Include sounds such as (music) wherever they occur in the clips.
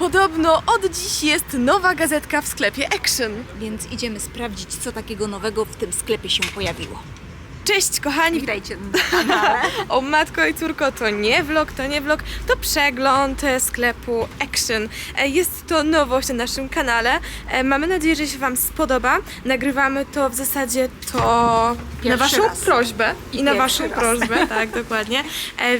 Podobno od dziś jest nowa gazetka w sklepie Action. Więc idziemy sprawdzić, co takiego nowego w tym sklepie się pojawiło. Cześć kochani, Witajcie na kanale. O matko i córko, to nie vlog, to nie vlog, to przegląd e, sklepu Action. E, Jest to nowość na naszym kanale. E, Mamy nadzieję, że się Wam spodoba. Nagrywamy to w zasadzie to na Pierwszy Waszą raz. prośbę i, na pierwszy Waszą raz. prośbę, tak (laughs) dokładnie.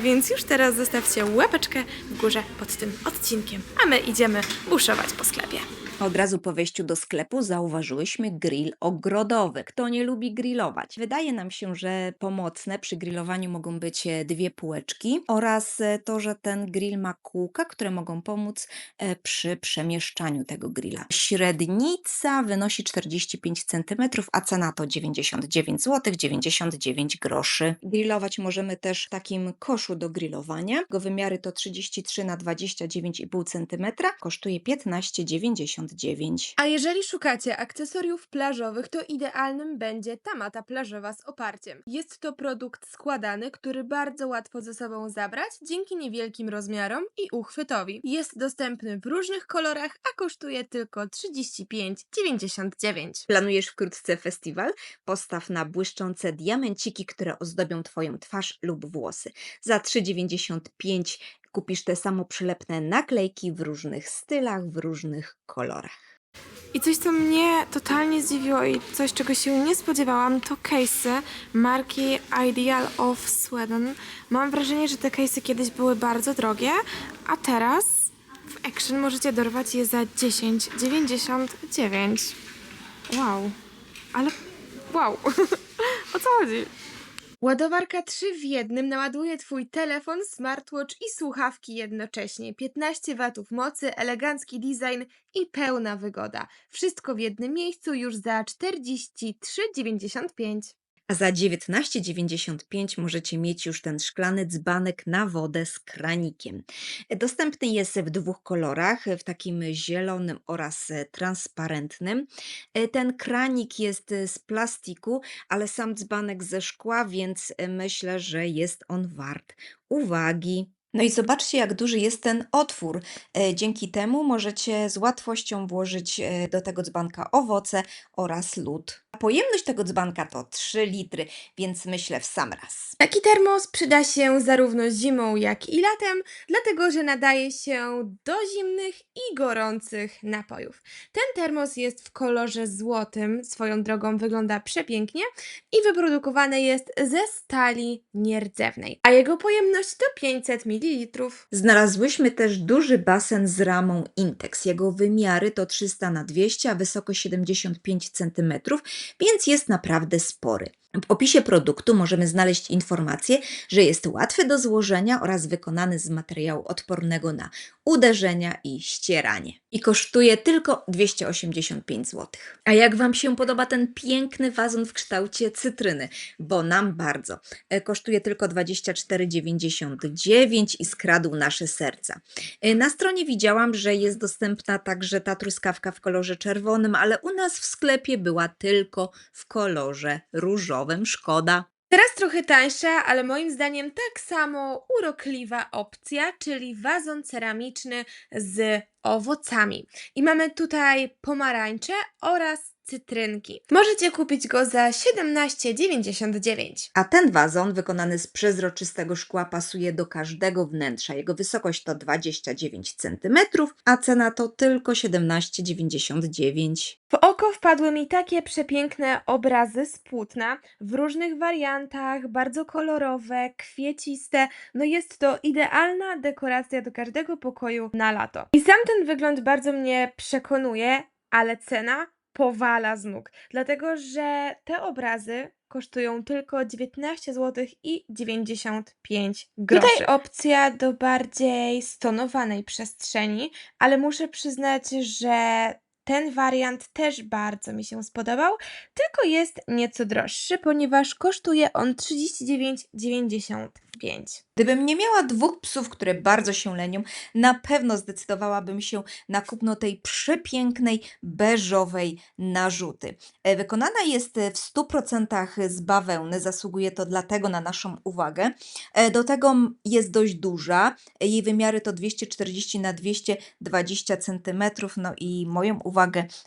Więc już teraz zostawcie łapeczkę w górze pod tym odcinkiem, a my idziemy buszować po sklepie. Od razu po wejściu do sklepu zauważyłyśmy grill ogrodowy. Kto nie lubi grillować? Wydaje nam się, że pomocne przy grillowaniu mogą być e, dwie półeczki oraz e, to, że ten grill ma kółka, które mogą pomóc e, przy przemieszczaniu tego grilla. Średnica wynosi 45 cm, a cena to 99 zł 99 groszy. Grillować możemy też w takim koszu do grillowania. Jego wymiary to 33 na 29,5 cm, kosztuje 15,99. A jeżeli szukacie akcesoriów plażowych, to idealnym będzie ta mata plażowa z oparciem. Jest to produkt składany, który bardzo łatwo ze sobą zabrać dzięki niewielkim rozmiarom i uchwytowi. Jest dostępny w różnych kolorach, a kosztuje tylko 35,99. Planujesz wkrótce festiwal? Postaw na błyszczące diamenciki, które ozdobią Twoją twarz lub włosy. Za 3,95 kupisz te samo przylepne naklejki w różnych stylach, w różnych kolorach. I coś, co mnie totalnie zdziwiło i coś, czego się nie spodziewałam, to case'y marki Ideal of Sweden. Mam wrażenie, że te case'y kiedyś były bardzo drogie, a teraz w Action możecie dorwać je za 10,99. Wow. Ale wow. (laughs) o co chodzi? Ładowarka 3 w jednym naładuje Twój telefon, smartwatch i słuchawki jednocześnie. 15 watów mocy, elegancki design i pełna wygoda. Wszystko w jednym miejscu już za 43,95. A za 19,95 możecie mieć już ten szklany dzbanek na wodę z kranikiem. Dostępny jest w dwóch kolorach, w takim zielonym oraz transparentnym. Ten kranik jest z plastiku, ale sam dzbanek ze szkła, więc myślę, że jest on wart uwagi. No i zobaczcie, jak duży jest ten otwór. E, Dzięki temu możecie z łatwością włożyć e, do tego dzbanka owoce oraz lód. Pojemność tego dzbanka to 3 litry, więc myślę w sam raz. Taki termos przyda się zarówno zimą, jak i latem, dlatego że nadaje się do zimnych i gorących napojów. Ten termos jest w kolorze złotym, swoją drogą wygląda przepięknie i wyprodukowany jest ze stali nierdzewnej, a jego pojemność to 500 ml. Znalazłyśmy też duży basen z ramą Intex. Jego wymiary to 300 na 200, a wysokość 75 cm, więc jest naprawdę spory. W opisie produktu możemy znaleźć informację, że jest łatwy do złożenia oraz wykonany z materiału odpornego na uderzenia i ścieranie. I kosztuje tylko 285 zł. A jak Wam się podoba ten piękny wazon w kształcie cytryny? Bo nam bardzo. E, Kosztuje tylko 24,99 i skradł nasze serca. E, Na stronie widziałam, że jest dostępna także ta truskawka w kolorze czerwonym, ale u nas w sklepie była tylko w kolorze różowym. Szkoda. Teraz trochę tańsza, ale moim zdaniem tak samo urokliwa opcja, czyli wazon ceramiczny z owocami. I mamy tutaj pomarańcze oraz cytrynki. Możecie kupić go za 17,99. A ten wazon wykonany z przezroczystego szkła pasuje do każdego wnętrza. Jego wysokość to 29 cm, a cena to tylko 17,99. W oko wpadły mi takie przepiękne obrazy z płótna w różnych wariantach, bardzo kolorowe, kwieciste. No jest to idealna dekoracja do każdego pokoju na lato. I sam ten wygląd bardzo mnie przekonuje, ale cena powala z nóg, dlatego że te obrazy kosztują tylko 19 zł i 95 groszy. Tutaj opcja do bardziej stonowanej przestrzeni, ale muszę przyznać, że ten wariant też bardzo mi się spodobał, tylko jest nieco droższy, ponieważ kosztuje on 39,95. Gdybym nie miała dwóch psów, które bardzo się lenią, na pewno zdecydowałabym się na kupno tej przepięknej, beżowej narzuty. E, Wykonana jest e, w 100% z bawełny, zasługuje to dlatego na naszą uwagę. E, Do tego jest dość duża, jej wymiary to 240 na 220 cm, no i moją uwagę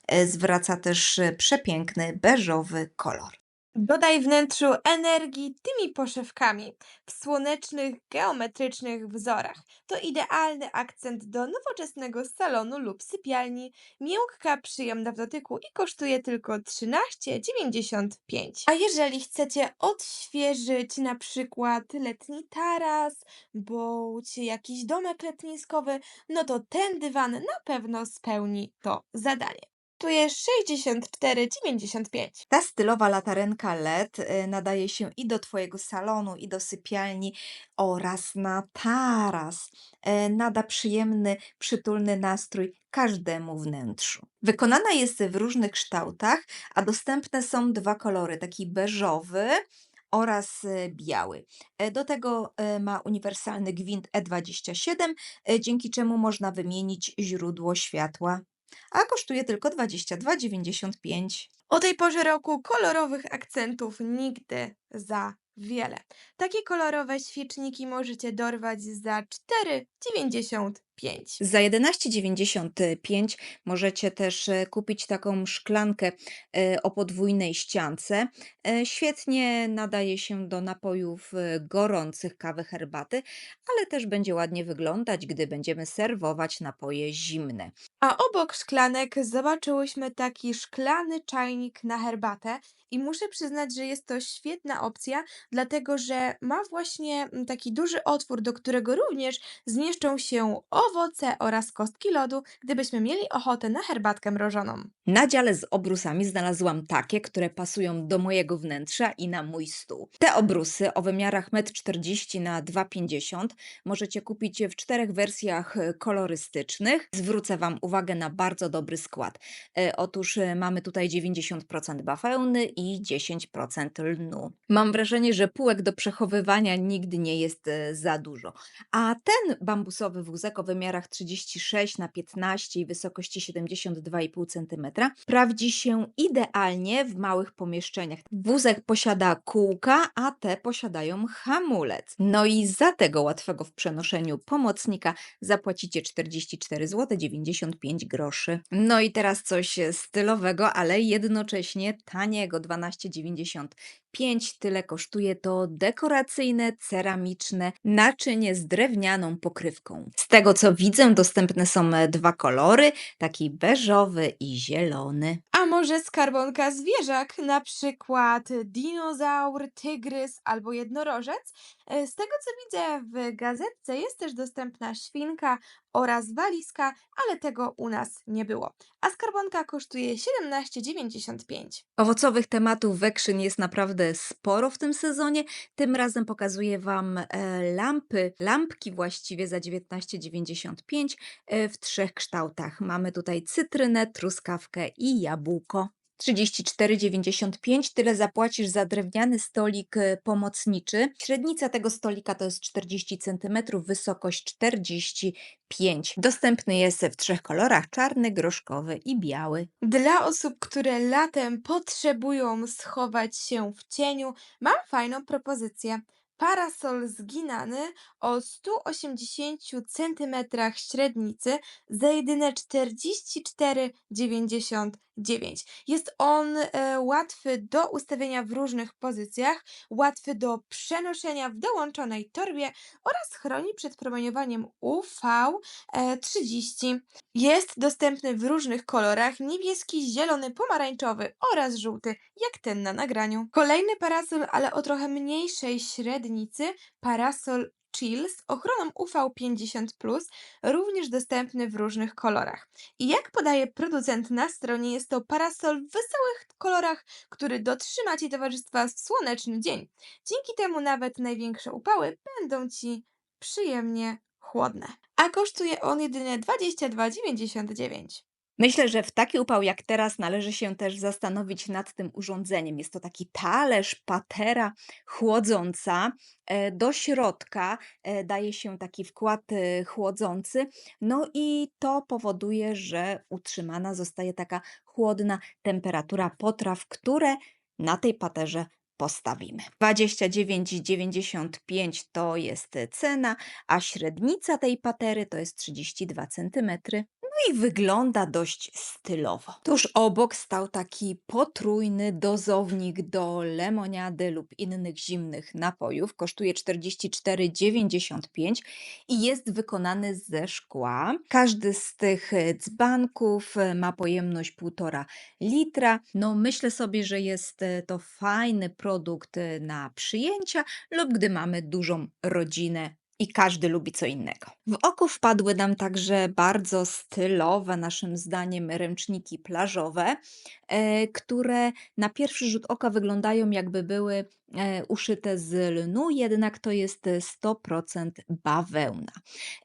e, zwraca też e, przepiękny, beżowy kolor. Dodaj wnętrzu energii tymi poszewkami w słonecznych, geometrycznych wzorach. To idealny akcent do nowoczesnego salonu lub sypialni. Miękka, przyjemna w dotyku i kosztuje tylko 13,95. A jeżeli chcecie odświeżyć na przykład letni taras, bądź jakiś domek letniskowy, no to ten dywan na pewno spełni to zadanie. Tu jest 64,95. Ta stylowa latarenka LED y, nadaje się i do Twojego salonu, i do sypialni oraz na taras. E, Nada przyjemny, przytulny nastrój każdemu wnętrzu. Wykonana jest w różnych kształtach, a dostępne są dwa kolory, taki beżowy oraz e, biały. Do tego ma uniwersalny gwint E27, e, dzięki czemu można wymienić źródło światła, a kosztuje tylko 22,95. O tej porze roku kolorowych akcentów nigdy za wiele. Takie kolorowe świeczniki możecie dorwać za 4,95. Za 11,95 możecie też e, kupić taką szklankę e, o podwójnej ściance. E, Świetnie nadaje się do napojów e, gorących, kawy, herbaty, ale też będzie ładnie wyglądać, gdy będziemy serwować napoje zimne. A obok szklanek zobaczyłyśmy taki szklany czajnik na herbatę i muszę przyznać, że jest to świetna opcja, dlatego że ma właśnie mm, taki duży otwór, do którego również zmieszczą się owoce oraz kostki lodu, gdybyśmy mieli ochotę na herbatkę mrożoną. Na dziale z obrusami znalazłam takie, które pasują do mojego wnętrza i na mój stół. Te obrusy o wymiarach 1,40 m na 2,50 m możecie kupić w czterech wersjach e, kolorystycznych. Zwrócę Wam uwagę na bardzo dobry skład. E, Otóż e, mamy tutaj 90% bawełny i 10% lnu. Mam wrażenie, że półek do przechowywania nigdy nie jest za dużo. A ten bambusowy wózek o wymiarach 36 na 15 i wysokości 72,5 cm sprawdzi się idealnie w małych pomieszczeniach. Wózek posiada kółka, a te posiadają hamulec. No i za tego łatwego w przenoszeniu pomocnika zapłacicie 44 zł 95 groszy. No i teraz coś stylowego, ale jednocześnie taniego 12,95. Tyle kosztuje to dekoracyjne, ceramiczne naczynie z drewnianą pokrywką. Z tego co widzę, dostępne są e, dwa kolory, taki beżowy i zielony. A może skarbonka zwierzak, na przykład dinozaur, tygrys albo jednorożec? E, Z tego co widzę w gazetce jest też dostępna świnka oraz walizka, ale tego u nas nie było. A skarbonka kosztuje 17,95. Owocowych tematów wekrzyn jest naprawdę sporo w tym sezonie. Tym razem pokazuję Wam e, lampy, lampki właściwie za 19,95 e, w trzech kształtach. Mamy tutaj cytrynę, truskawkę i jabłko. 34,95 tyle zapłacisz za drewniany stolik e, pomocniczy. Średnica tego stolika to jest 40 cm, wysokość 45. Dostępny jest w trzech kolorach: czarny, groszkowy i biały. Dla osób, które latem potrzebują schować się w cieniu, mam fajną propozycję. Parasol zginany o 180 cm średnicy za jedyne 44,99. Jest on e, łatwy do ustawienia w różnych pozycjach, łatwy do przenoszenia w dołączonej torbie oraz chroni przed promieniowaniem UV e, 30. Jest dostępny w różnych kolorach: niebieski, zielony, pomarańczowy oraz żółty, jak ten na nagraniu. Kolejny parasol, ale o trochę mniejszej średnicy, parasol Chill z ochroną UV 50, również dostępny w różnych kolorach. I jak podaje producent na stronie, jest to parasol w wesołych kolorach, który dotrzyma Ci towarzystwa w słoneczny dzień. Dzięki temu nawet największe upały będą Ci przyjemnie chłodne. A kosztuje on jedynie 22,99. Myślę, że w taki upał jak teraz należy się też zastanowić nad tym urządzeniem. Jest to taki talerz, patera chłodząca. E, Do środka e, daje się taki wkład e, chłodzący, no i to powoduje, że utrzymana zostaje taka chłodna temperatura potraw, które na tej paterze postawimy. 29,95 to jest cena, a średnica tej patery to jest 32 cm. I wygląda dość stylowo. Tuż obok stał taki potrójny dozownik do lemoniady lub innych zimnych napojów. Kosztuje 44,95 i jest wykonany ze szkła. Każdy z tych e, dzbanków e, ma pojemność 1,5 litra. No myślę sobie, że jest e, to fajny produkt na przyjęcia lub gdy mamy dużą rodzinę i każdy lubi co innego. W oko wpadły nam także bardzo stylowe, naszym zdaniem, ręczniki plażowe, e, które na pierwszy rzut oka wyglądają jakby były e, uszyte z lnu, jednak to jest e, 100% bawełna.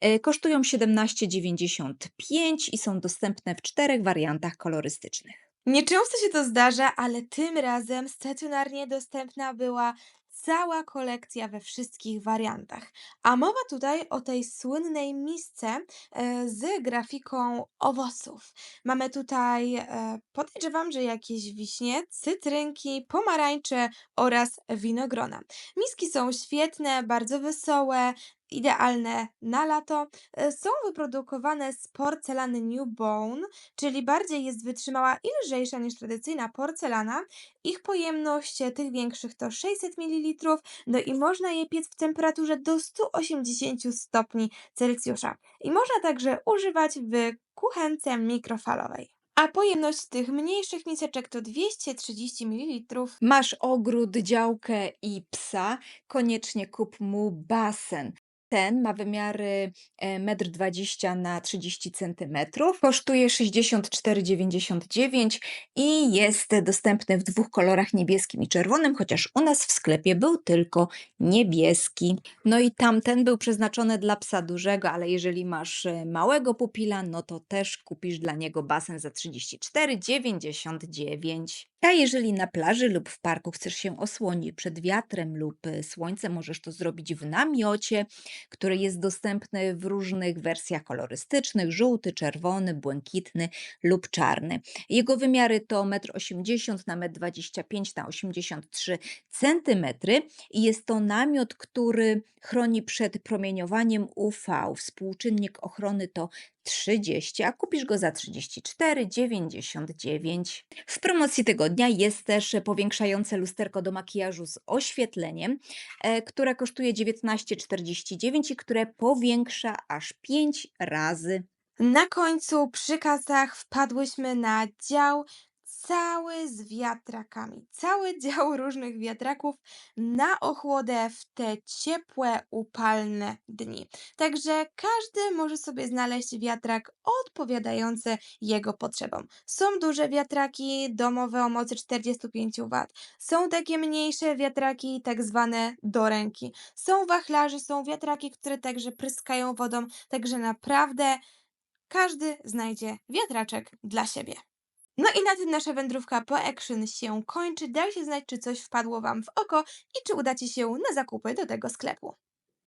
E, Kosztują 17,95 i są dostępne w czterech wariantach kolorystycznych. Nieczęsto się to zdarza, ale tym razem stacjonarnie dostępna była cała kolekcja we wszystkich wariantach. A mowa tutaj o tej słynnej misce e, z grafiką owoców. Mamy tutaj, e, podejrzewam, że jakieś wiśnie, cytrynki, pomarańcze oraz winogrona. Miski są świetne, bardzo wesołe, idealne na lato. E, Są wyprodukowane z porcelany New Bone, czyli bardziej jest wytrzymała i lżejsza niż tradycyjna porcelana. Ich pojemność e, tych większych to 600 ml, no i można je piec w temperaturze do 180 stopni Celsjusza. I można także używać w kuchence mikrofalowej. A pojemność tych mniejszych miseczek to 230 ml. Masz ogród, działkę i psa, koniecznie kup mu basen. Ten ma wymiary e, 1,20 m na 30 cm, kosztuje 64,99 i jest dostępny w dwóch kolorach niebieskim i czerwonym, chociaż u nas w sklepie był tylko niebieski. No i tamten był przeznaczony dla psa dużego, ale jeżeli masz e, małego pupila, no to też kupisz dla niego basen za 34,99. A jeżeli na plaży lub w parku chcesz się osłonić przed wiatrem lub e, słońcem, możesz to zrobić w namiocie, który jest dostępny w różnych wersjach kolorystycznych: żółty, czerwony, błękitny lub czarny. Jego wymiary to 1,80 m na 1,25 m na 83 cm i jest to namiot, który chroni przed promieniowaniem UV. Współczynnik ochrony to 30, a kupisz go za 34,99. W promocji tygodnia jest też powiększające lusterko do makijażu z oświetleniem, e, które kosztuje 19,49 i które powiększa aż 5 razy. Na końcu przy kasach wpadłyśmy na dział cały z wiatrakami. Cały (laughs) dział różnych wiatraków na ochłodę w te ciepłe, upalne dni. Także każdy może sobie znaleźć wiatrak odpowiadający jego potrzebom. Są duże wiatraki domowe o mocy 45 W. Są takie mniejsze wiatraki, tak zwane do ręki. Są wachlarze, są wiatraki, które także pryskają wodą. Także naprawdę każdy znajdzie wiatraczek dla siebie. No i na tym nasza wędrówka po Action się kończy. Dajcie znać, czy coś wpadło Wam w oko i czy udacie się na zakupy do tego sklepu.